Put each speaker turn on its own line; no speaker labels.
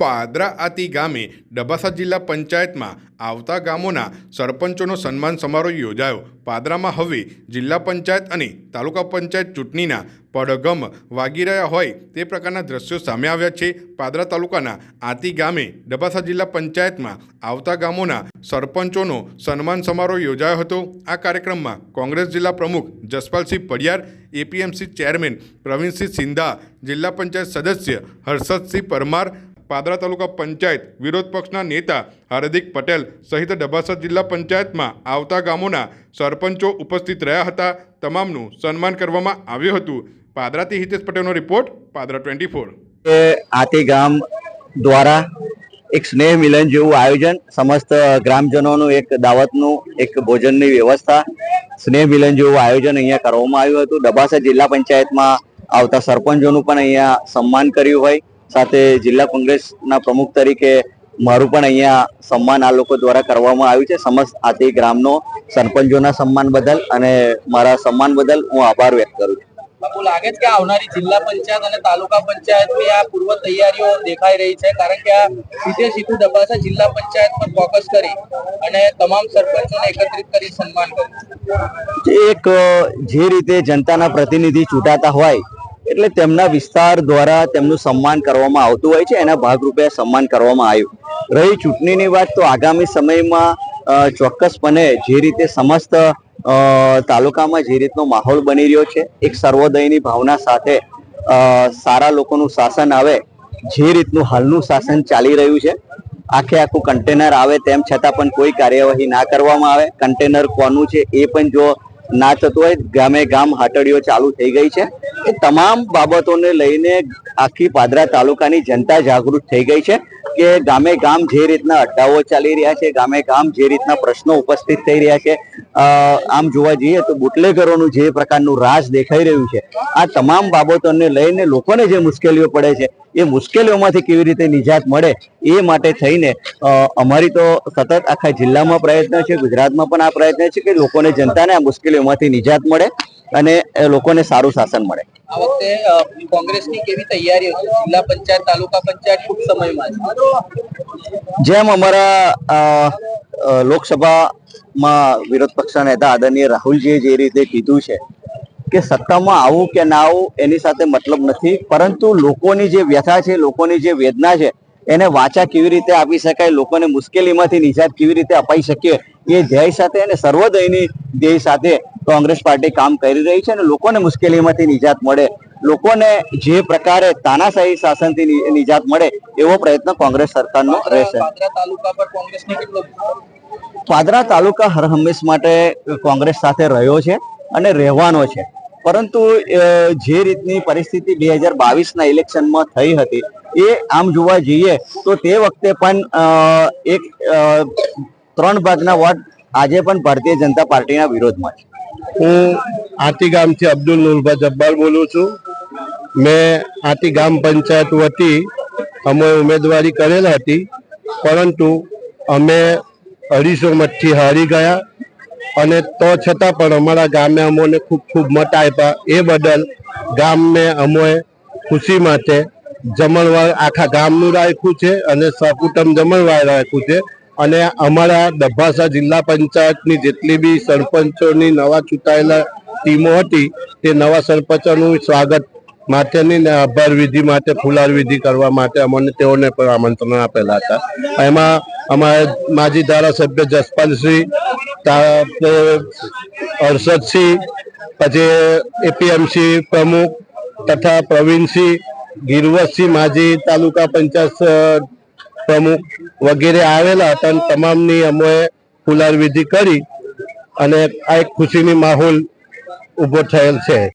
પાદરા આતી ગામે ડબાસા જિલ્લા પંચાયતમાં આવતા ગામોના સરપંચોનો સન્માન સમારોહ યોજાયો. પાદરામાં હવે જિલ્લા પંચાયત અને તાલુકા પંચાયત ચૂંટણીના પડગમ વાગી રહ્યા હોય તે પ્રકારના દ્રશ્યો સામે આવ્યા છે. પાદરા તાલુકાના આતી ગામે ડબાસા જિલ્લા પંચાયતમાં આવતા ગામોના સરપંચોનો સન્માન સમારોહ યોજાયો હતો. આ કાર્યક્રમમાં કોંગ્રેસ જિલ્લા પ્રમુખ જસપાલસિંહ પડિયાર, એપીએમસી ચેરમેન પ્રવીણસિંહ સિંધા, જિલ્લા પંચાયત સદસ્ય હર્ષદસિંહ પરમાર પાદરા તાલુકા પંચાયત વિરોધ પક્ષના નેતા હાર્દિક પટેલ સહિત ડભાસા જિલ્લા પંચાયતમાં આવતા ગામોના સરપંચો ઉપસ્થિત રહ્યા હતા. તમામનું સન્માન કરવામાં આવ્યું હતું. પાદરાથી હિતેશ પટેલનો રિપોર્ટ, પાદરા ટ્વેન્ટી ફોર.
આતી ગામ દ્વારા એક સ્નેહ મિલન જેવું આયોજન સમસ્ત ગ્રામજનોનું એક દાવતનું એક ભોજનની વ્યવસ્થા સ્નેહ મિલન જેવું આયોજન અહીંયા કરવામાં આવ્યું હતું. ડબાસા જિલ્લા પંચાયતમાં આવતા સરપંચોનું પણ અહીંયા સન્માન કર્યું હોય. સાથે જિલ્લા કોંગ્રેસના પ્રમુખ તરીકે મારું પણ અહીંયા સન્માન આ લોકો દ્વારા કરવામાં આવ્યું છે. સમસ્ત આતી ગ્રામનો સરપંચોના સન્માન બદલ અને મારા સન્માન બદલ હું આભાર વ્યક્ત કરું છું.
બાપુ લાગે છે કે આવનારી જિલ્લા પંચાયત અને તાલુકા પંચાયતની આ પૂર્વ તૈયારીઓ દેખાઈ રહી છે? કારણ કે આ સીધે સીધું ડબાસા જિલ્લા પંચાયત પર ફોકસ કરી અને તમામ સરપંચોને એકત્રિત કરી સન્માન કર્યું.
એક જે રીતે જનતાના પ્રતિનિધિ ચૂંટાતા હોય એટલે તેમના વિસ્તાર દ્વારા તેમનું સન્માન કરવામાં આવતું હોય છે, એના ભાગરૂપે સન્માન કરવામાં આવ્યું. રહી ચૂંટણીની વાત તો આગામી સમયમાં ચોક્કસપણે જે રીતે સમસ્ત તાલુકામાં જે રીતનો માહોલ બની રહ્યો છે, એક સર્વોદયની ભાવના સાથે સારા લોકોનું શાસન આવે, જે રીતનું હાલનું શાસન ચાલી રહ્યું છે, આખે આખું કન્ટેનર આવે, તેમ છતાં પણ કોઈ કાર્યવાહી ના કરવામાં આવે. કન્ટેનર કોનું છે એ પણ જો ના થતું હોય, ગામે ગામ હાટડીઓ ચાલુ થઈ ગઈ છે. એ તમામ બાબતોને લઈને આખી પાદરા તાલુકાની જનતા જાગૃત થઈ ગઈ છે. કે ગામે ગામ જે રીતના અડ્ડાઓ ચાલી રહ્યા છે, ગામે ગામ જે રીતના પ્રશ્નો ઉપસ્થિત થઈ રહ્યા છે આમ જોવા જઈએ તો બુટલેગરોનું જે પ્રકારનું રાજ દેખાઈ રહ્યું છે, આ તમામ બાબતોને લઈને લોકોને જે મુશ્કેલીઓ પડે છે, એ મુશ્કેલીઓમાંથી કેવી રીતે નિજાત મળે, એ માટે થઈને અમારી તો સતત આખા જિલ્લામાં પ્રયત્ન છે, ગુજરાતમાં પણ આ પ્રયત્ન છે કે લોકોને જનતાને આ મુશ્કેલીઓમાંથી નિજાત મળે અને લોકોને સારું શાસન મળે.
આ વખતે કોંગ્રેસની કેવી તૈયારીઓ છે? જિલ્લા પંચાયત તાલુકા પંચાયત ટૂંક સમયમાં
જેમ અમારા લોકસભામાં વિરોધ પક્ષના નેતા આદરણીય રાહુલજીએ જે રીતે કીધું છે કે સત્તામાં આવું કે ના આવું એની સાથે મતલબ નથી પરંતુ લોકોની જે વ્યથા છે લોકોની જે વેદના છે એને વાચા કેવી રીતે આપી શકાય લોકોને મુશ્કેલીમાંથી નિજાત કેવી રીતે અપાઈ શકીએ એ ધ્યેય સાથે અને સર્વોદયની ધ્યેય સાથે કોંગ્રેસ પાર્ટી કામ કરી રહી છે અને લોકોને મુશ્કેલીમાંથી નિજાત મળે. લોકોને જે પ્રકારે તાનાશાહી શાસનથી નિજાત મળે એવો પ્રયત્ન કોંગ્રેસ સરકારનો રહેશે.
પાદરા તાલુકા પર કોંગ્રેસને કેટલો
પાદરા તાલુકા હર હંમેશ માટે કોંગ્રેસ સાથે રહ્યો છે અને રહેવાનો છે. પરંતુ જે રીતની પરિસ્થિતિ બે હજાર બાવીસના ઇલેક્શનમાં થઈ હતી એ આમ જોવા જઈએ તો તે વખતે પણ એક ત્રણ ભાગના વોટ આજે પણ ભારતીય જનતા પાર્ટીના વિરોધમાં છે.
હું આતી ગામથી અબ્દુલ નુરભા જબ્બાર બોલું છું. મેં આતી ગામ પંચાયત વતી અમે ઉમેદવારી કરેલ હતી, પરંતુ અમે અઢીસો મતથી હારી ગયા અને તો છતાં પણ અમારા ગામે અમોને ખૂબ ખૂબ મત આપ્યા. એ બદલ ગામને અમોએ ખુશી માટે જમણવાર આખા ગામનું રાખ્યું છે અને સકુટુંબ જમણવાર રાખ્યું છે. અને અમારા ડભાસા જિલ્લા પંચાયતની જેટલી બી સરપંચોની નવા ચૂંટાયેલા ટીમો હતી, તે નવા સરપંચોનું સ્વાગત માટેની ને આભાર વિધિ માટે, ફુલાર વિધિ કરવા માટે અમને તેઓને પણ આમંત્રણ આપેલા હતા. એમાં અમારા માજી ધારાસભ્ય જસપાલસિંહ હર્ષદસિંહ, પછી એપીએમસી પ્રમુખ તથા પ્રવીણસિંહ ગિરવતસિંહ માજી તાલુકા પંચાયત પ્રમુખ વગેરે આવેલા હતા અને તમામની અમે ફુલાર વિધિ કરી અને આ એક ખુશીની માહોલ ઊભો થયેલ છે.